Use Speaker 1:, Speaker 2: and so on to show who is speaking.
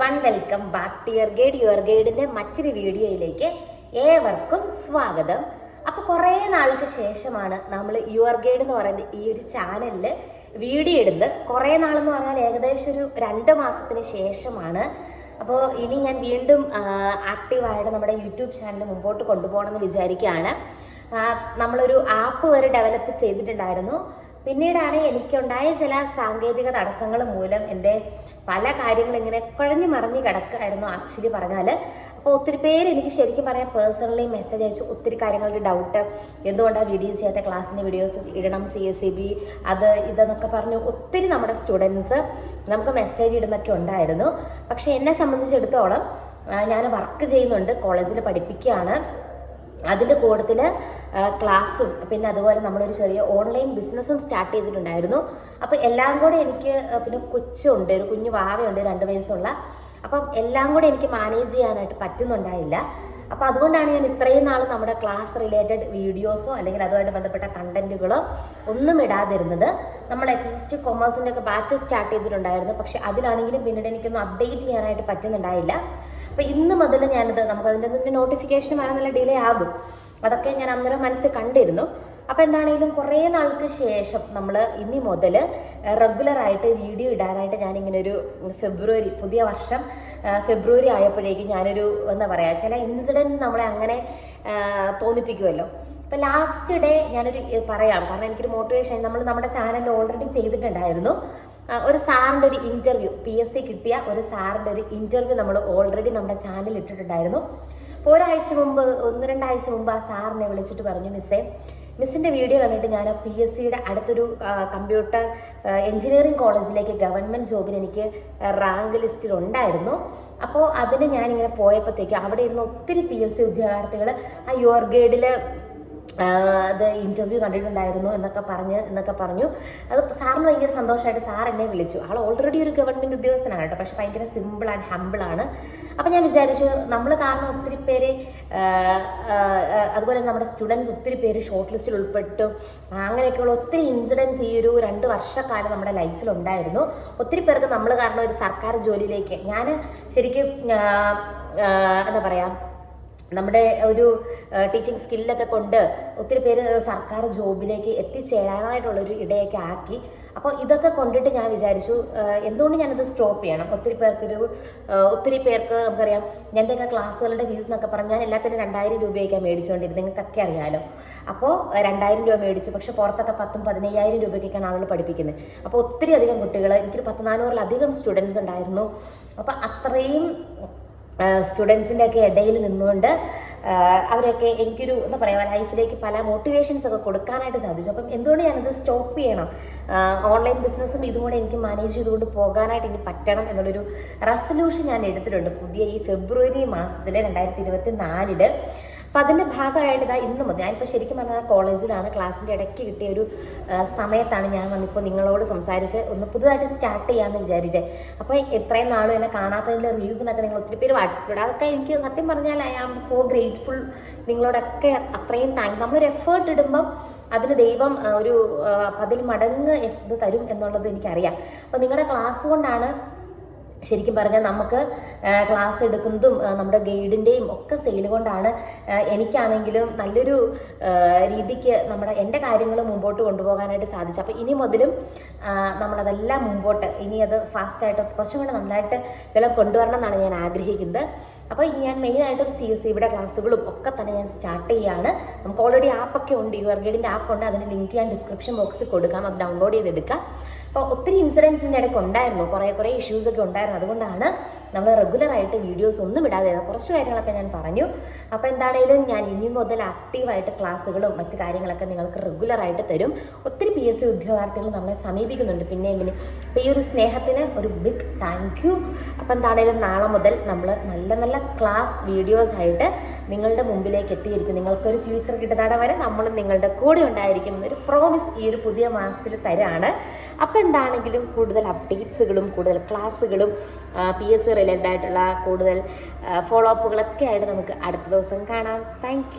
Speaker 1: One welcome back to your guide your ഗൈഡിന്റെ മറ്റൊരു വീഡിയോയിലേക്ക് ഏവർക്കും സ്വാഗതം. അപ്പോൾ കുറേ നാൾക്ക് ശേഷമാണ് നമ്മൾ യുവർ ഗൈഡ് എന്ന് പറയുന്ന ഈ ഒരു ചാനലിൽ വീഡിയോ ഇടുന്നത്. കുറേ നാളെന്ന് പറഞ്ഞാൽ ഏകദേശം ഒരു രണ്ട് മാസത്തിന് ശേഷമാണ്. അപ്പോൾ ഇനി ഞാൻ വീണ്ടും ആക്റ്റീവായിട്ട് നമ്മുടെ യൂട്യൂബ് ചാനൽ മുമ്പോട്ട് കൊണ്ടുപോകണമെന്ന് വിചാരിക്കുകയാണ്. നമ്മളൊരു ആപ്പ് വരെ ഡെവലപ്പ് ചെയ്തിട്ടുണ്ടായിരുന്നു. പിന്നീടാണ് എനിക്കുണ്ടായ ചില സാങ്കേതിക തടസ്സങ്ങൾ മൂലം എന്റെ പല കാര്യങ്ങളും ഇങ്ങനെ കുഴഞ്ഞു മറിഞ്ഞു കിടക്കുമായിരുന്നു ആക്ച്വലി പറഞ്ഞാൽ അപ്പോൾ ഒത്തിരി പേര് എനിക്ക് ശരിക്കും പറയാം പേഴ്സണലി മെസ്സേജ് അയച്ചു. ഒത്തിരി കാര്യങ്ങളുടെ ഡൗട്ട് എന്തുകൊണ്ടാണ് വീഡിയോസ് ചെയ്യാത്ത ക്ലാസ്സിന്റെ വീഡിയോസ് ഇടണം സി എസ് സി ബി അത് ഇതെന്നൊക്കെ പറഞ്ഞ് ഒത്തിരി നമ്മുടെ സ്റ്റുഡൻസ് നമുക്ക് മെസ്സേജ് ഇടുന്നൊക്കെ ഉണ്ടായിരുന്നു. പക്ഷേ എന്നെ സംബന്ധിച്ചിടത്തോളം ഞാൻ വർക്ക് ചെയ്യുന്നുണ്ട് കോളേജിൽ പഠിപ്പിക്കുകയാണ്. അതിന്റെ കൂട്ടത്തിൽ ക്ലാസ്സും പിന്നെ അതുപോലെ നമ്മളൊരു ചെറിയ ഓൺലൈൻ ബിസിനസ്സും സ്റ്റാർട്ട് ചെയ്തിട്ടുണ്ടായിരുന്നു. അപ്പോൾ എല്ലാം കൂടെ എനിക്ക് പിന്നെ കൊച്ചുണ്ട് ഒരു കുഞ്ഞു വാവയുണ്ട് രണ്ട് വയസ്സുള്ള. അപ്പം എല്ലാം കൂടെ എനിക്ക് മാനേജ് ചെയ്യാനായിട്ട് പറ്റുന്നുണ്ടായില്ല. അപ്പോൾ അതുകൊണ്ടാണ് ഞാൻ ഇത്രയും നാൾ നമ്മുടെ ക്ലാസ് റിലേറ്റഡ് വീഡിയോസോ അല്ലെങ്കിൽ അതുമായിട്ട് ബന്ധപ്പെട്ട കണ്ടന്റുകളോ ഒന്നും ഇടാതിരുന്നത്. നമ്മൾ എച്ച് എസ് ടി കൊമേഴ്സിന്റെ ഒക്കെ ബാച്ച് സ്റ്റാർട്ട് ചെയ്തിട്ടുണ്ടായിരുന്നു. പക്ഷെ അതിലാണെങ്കിലും പിന്നീട് എനിക്കൊന്നും അപ്ഡേറ്റ് ചെയ്യാനായിട്ട് പറ്റുന്നുണ്ടായില്ല. അപ്പോൾ ഇന്ന് മുതൽ ഞാനത് നമുക്ക് അതിന്റെ നോട്ടിഫിക്കേഷൻ വരാൻ നല്ല ഡിലേ ആകും. അതൊക്കെ ഞാൻ അന്നേരം മനസ്സിൽ കണ്ടിരുന്നു. അപ്പോൾ എന്താണെങ്കിലും കുറേ നാൾക്ക് ശേഷം നമ്മൾ ഇനി മുതൽ റെഗുലറായിട്ട് വീഡിയോ ഇടാനായിട്ട് ഞാനിങ്ങനെ ഒരു ഫെബ്രുവരി പുതിയ വർഷം ഫെബ്രുവരി ആയപ്പോഴേക്കും ഞാനൊരു എന്താ പറയുക ചില ഇൻസിഡൻസ് നമ്മളെ അങ്ങനെ തോന്നിപ്പിക്കുമല്ലോ ഇപ്പം ലാസ്റ്റ് ഡേ ഞാനൊരു പറയാം. കാരണം എനിക്കൊരു മോട്ടിവേഷൻ നമ്മൾ നമ്മുടെ ചാനലിൽ ഓൾറെഡി ചെയ്തിട്ടുണ്ടായിരുന്നു. ഒരു സാറിന്റെ ഒരു ഇന്റർവ്യൂ പി എസ് സി കിട്ടിയ ഒരു സാറിന്റെ ഒരു ഇന്റർവ്യൂ നമ്മൾ ഓൾറെഡി നമ്മുടെ ചാനലിൽ ഇട്ടിട്ടുണ്ടായിരുന്നു. അപ്പോൾ ഒരാഴ്ച മുമ്പ് ഒന്ന് രണ്ടാഴ്ച മുമ്പ് ആ സാറിനെ വിളിച്ചിട്ട് പറഞ്ഞു മിസ്സേ മിസ്സിന്റെ വീഡിയോ കണ്ടിട്ട് ഞാൻ പി എസ് സിയുടെ അടുത്തൊരു കമ്പ്യൂട്ടർ എഞ്ചിനീയറിംഗ് കോളേജിലേക്ക് ഗവൺമെന്റ് ജോബിന് എനിക്ക് റാങ്ക് ലിസ്റ്റിൽ ഉണ്ടായിരുന്നു. അപ്പോൾ അതിന് ഞാനിങ്ങനെ പോയപ്പോഴത്തേക്ക് അവിടെ ഇരുന്ന ഒത്തിരി പി എസ് സി ഉദ്യോഗാർത്ഥികൾ ആ യുവർ ഗൈഡിൽ അത് ഇന്റർവ്യൂ കണ്ടിട്ടുണ്ടായിരുന്നു എന്നൊക്കെ പറഞ്ഞ് എന്നൊക്കെ പറഞ്ഞു. അത് സാറിന് ഭയങ്കര സന്തോഷമായിട്ട് സാർ എന്നെ വിളിച്ചു. ആൾ ഓൾറെഡി ഒരു ഗവൺമെന്റ് ഉദ്യോഗസ്ഥനാണ് കേട്ടോ. പക്ഷെ ഭയങ്കര സിമ്പിൾ ആൻഡ് ഹമ്പിൾ ആണ്. അപ്പം ഞാൻ വിചാരിച്ചു നമ്മൾ കാരണം ഒത്തിരി പേര് അതുപോലെ നമ്മുടെ സ്റ്റുഡൻസ് ഒത്തിരി പേര് ഷോർട്ട് ലിസ്റ്റിൽ ഉൾപ്പെട്ടു. അങ്ങനെയൊക്കെയുള്ള ഒത്തിരി ഇൻസിഡൻസ് ഈ ഒരു രണ്ട് വർഷക്കാലം നമ്മുടെ ലൈഫിൽ ഉണ്ടായിരുന്നു. ഒത്തിരി പേർക്ക് നമ്മൾ കാരണം ഒരു സർക്കാർ ജോലിയിലേക്ക്. ഞാൻ ശരിക്കും എന്താ പറയുക നമ്മുടെ ഒരു ടീച്ചിങ് സ്കില്ലൊക്കെ കൊണ്ട് ഒത്തിരി പേര് സർക്കാർ ജോബിലേക്ക് എത്തിച്ചേരാനായിട്ടുള്ളൊരു ഇടയൊക്കെ ആക്കി. അപ്പോൾ ഇതൊക്കെ കൊണ്ടിട്ട് ഞാൻ വിചാരിച്ചു എന്തുകൊണ്ട് ഞാനത് സ്റ്റോപ്പ് ചെയ്യണം? ഒത്തിരി പേർക്കൊരു ഒത്തിരി പേർക്ക് നമുക്കറിയാം എന്റെയൊക്കെ ക്ലാസ്സുകളുടെ ഫീസ് എന്നൊക്കെ പറഞ്ഞാൽ ഞാൻ എല്ലാത്തിനും രണ്ടായിരം രൂപയൊക്കെ മേടിച്ചുകൊണ്ടിരുന്നത്. നിങ്ങൾക്കൊക്കെ അറിയാലോ. അപ്പോൾ രണ്ടായിരം രൂപ മേടിച്ചു. പക്ഷേ പുറത്തൊക്കെ പത്തും പതിനയ്യായിരം രൂപയ്ക്കൊക്കെയാണ് ആളുകൾ പഠിപ്പിക്കുന്നത് അപ്പോൾ ഒത്തിരി അധികം കുട്ടികൾ എനിക്കൊരു പത്ത് നാനൂറിലധികം സ്റ്റുഡൻസ് ഉണ്ടായിരുന്നു. അപ്പോൾ അത്രയും സ്റ്റുഡൻസിന്റെ ഒക്കെ ഇടയിൽ നിന്നുകൊണ്ട് അവരൊക്കെ എനിക്കൊരു എന്താ പറയുക ലൈഫിലേക്ക് പല മോട്ടിവേഷൻസ് ഒക്കെ കൊടുക്കാനായിട്ട് സാധിച്ചു. അപ്പം എന്തുകൊണ്ട് ഞാനത് സ്റ്റോപ്പ് ചെയ്യണം? ഓൺലൈൻ ബിസിനസ്സും ഇതും എനിക്ക് മാനേജ് ചെയ്തുകൊണ്ട് പോകാനായിട്ട് എനിക്ക് പറ്റണം എന്നുള്ളൊരു റെസൊല്യൂഷൻ ഞാൻ എടുത്തിട്ടുണ്ട്. പുതിയ ഈ ഫെബ്രുവരി മാസത്തിൽ രണ്ടായിരത്തി ഇരുപത്തി നാലിൽ അപ്പം അതിന്റെ ഭാഗമായിട്ട് ഇതാ ഇന്ന് മുതൽ ശരിക്കും പറഞ്ഞാൽ കോളേജിലാണ് ക്ലാസ്സിന്റെ ഇടയ്ക്ക് കിട്ടിയ ഒരു സമയത്താണ് ഞാൻ വന്നിപ്പോൾ നിങ്ങളോട് സംസാരിച്ച് ഒന്ന് പുതുതായിട്ട് സ്റ്റാർട്ട് ചെയ്യാമെന്ന് വിചാരിച്ചേ. അപ്പോൾ എത്രയും നാളും എന്നെ കാണാത്തതിന്റെ റീസണൊക്കെ നിങ്ങൾ ഒത്തിരി പേര് വാട്സപ്പിലൂടെ അതൊക്കെ എനിക്ക് സത്യം പറഞ്ഞാൽ ഐ ആം സോ ഗ്രേറ്റ്ഫുൾ നിങ്ങളോടൊക്കെ അത്രയും താങ്ക് നമ്മളൊരു എഫേർട്ട് ഇടുമ്പം അതിന് ദൈവം ഒരു പതിൽ മടങ്ങ് ഇത് തരും എന്നുള്ളത് എനിക്കറിയാം. അപ്പോൾ നിങ്ങളുടെ ക്ലാസ് കൊണ്ടാണ് ശരിക്കും പറഞ്ഞാൽ നമുക്ക് ക്ലാസ് എടുക്കുന്നതും നമ്മുടെ ഗൈഡിന്റെയും ഒക്കെ സെയിൽ കൊണ്ടാണ് എനിക്കാണെങ്കിലും നല്ലൊരു രീതിക്ക് നമ്മുടെ എന്റെ കാര്യങ്ങൾ മുമ്പോട്ട് കൊണ്ടുപോകാനായിട്ട് സാധിച്ചു അപ്പോൾ ഇനി മുതലും നമ്മളതെല്ലാം മുമ്പോട്ട് ഇനി അത് ഫാസ്റ്റായിട്ട് കുറച്ചും കൂടെ നന്നായിട്ട് ഇതെല്ലാം കൊണ്ടുവരണം എന്നാണ് ഞാൻ ആഗ്രഹിക്കുന്നത്. അപ്പോൾ ഞാൻ മെയിനായിട്ടും സി എസ് സിയുടെ ക്ലാസ്സുകളും ഒക്കെ തന്നെ ഞാൻ സ്റ്റാർട്ട് ചെയ്യുകയാണ്. നമുക്ക് ഓൾറെഡി ആപ്പൊക്കെ ഉണ്ട് യുവർ ഗൈഡിന്റെ ആപ്പ് ഉണ്ട്. അതിന്റെ ലിങ്ക് ഞാൻ ഡിസ്ക്രിപ്ഷൻ ബോക്സിൽ കൊടുക്കാം. അത് ഡൗൺലോഡ് ചെയ്തെടുക്കാം. അപ്പോൾ ഒത്തിരി ഇൻസിഡൻസിന്റെ ഇടയ്ക്ക് ഉണ്ടായിരുന്നു. കുറേ കുറേ ഇഷ്യൂസ് ഒക്കെ ഉണ്ടായിരുന്നു. അതുകൊണ്ടാണ് നമ്മൾ റെഗുലർ ആയിട്ട് വീഡിയോസ് ഒന്നും ഇടാതെ കുറച്ച് കാര്യങ്ങളൊക്കെ ഞാൻ പറഞ്ഞു. അപ്പോൾ എന്താണേലും ഞാൻ ഇനി മുതൽ ആക്റ്റീവായിട്ട് ക്ലാസ്സുകളും മറ്റ് കാര്യങ്ങളൊക്കെ നിങ്ങൾക്ക് റെഗുലർ ആയിട്ട് തരും. ഒത്തിരി പി എസ് സി ഉദ്യോഗാർത്ഥികൾ നമ്മളെ സമീപിക്കുന്നുണ്ട്. പിന്നെയും പിന്നെ അപ്പോൾ ഈ ഒരു സ്നേഹത്തിന് ഒരു ബിഗ് താങ്ക് യു അപ്പോൾ എന്താണേലും നാളെ മുതൽ നമ്മൾ നല്ല നല്ല ക്ലാസ് വീഡിയോസ് ആയിട്ട് നിങ്ങളുടെ മുമ്പിലേക്ക് എത്തിയിരിക്കും. നിങ്ങൾക്കൊരു ഫ്യൂച്ചർ കിട്ടുന്നിട വരെ നമ്മളും നിങ്ങളുടെ കൂടെ ഉണ്ടായിരിക്കും എന്നൊരു പ്രോമിസ് ഈ ഒരു പുതിയ മാസത്തിൽ തരാണ്. അപ്പോൾ എന്താണെങ്കിലും കൂടുതൽ അപ്ഡേറ്റ്സുകളും കൂടുതൽ ക്ലാസ്സുകളും പി എസ് സി റിലേറ്റഡ് ആയിട്ടുള്ള കൂടുതൽ ഫോളോ അപ്പുകളൊക്കെ ആയിട്ട് നമുക്ക് അടുത്ത ദിവസം കാണാം. താങ്ക്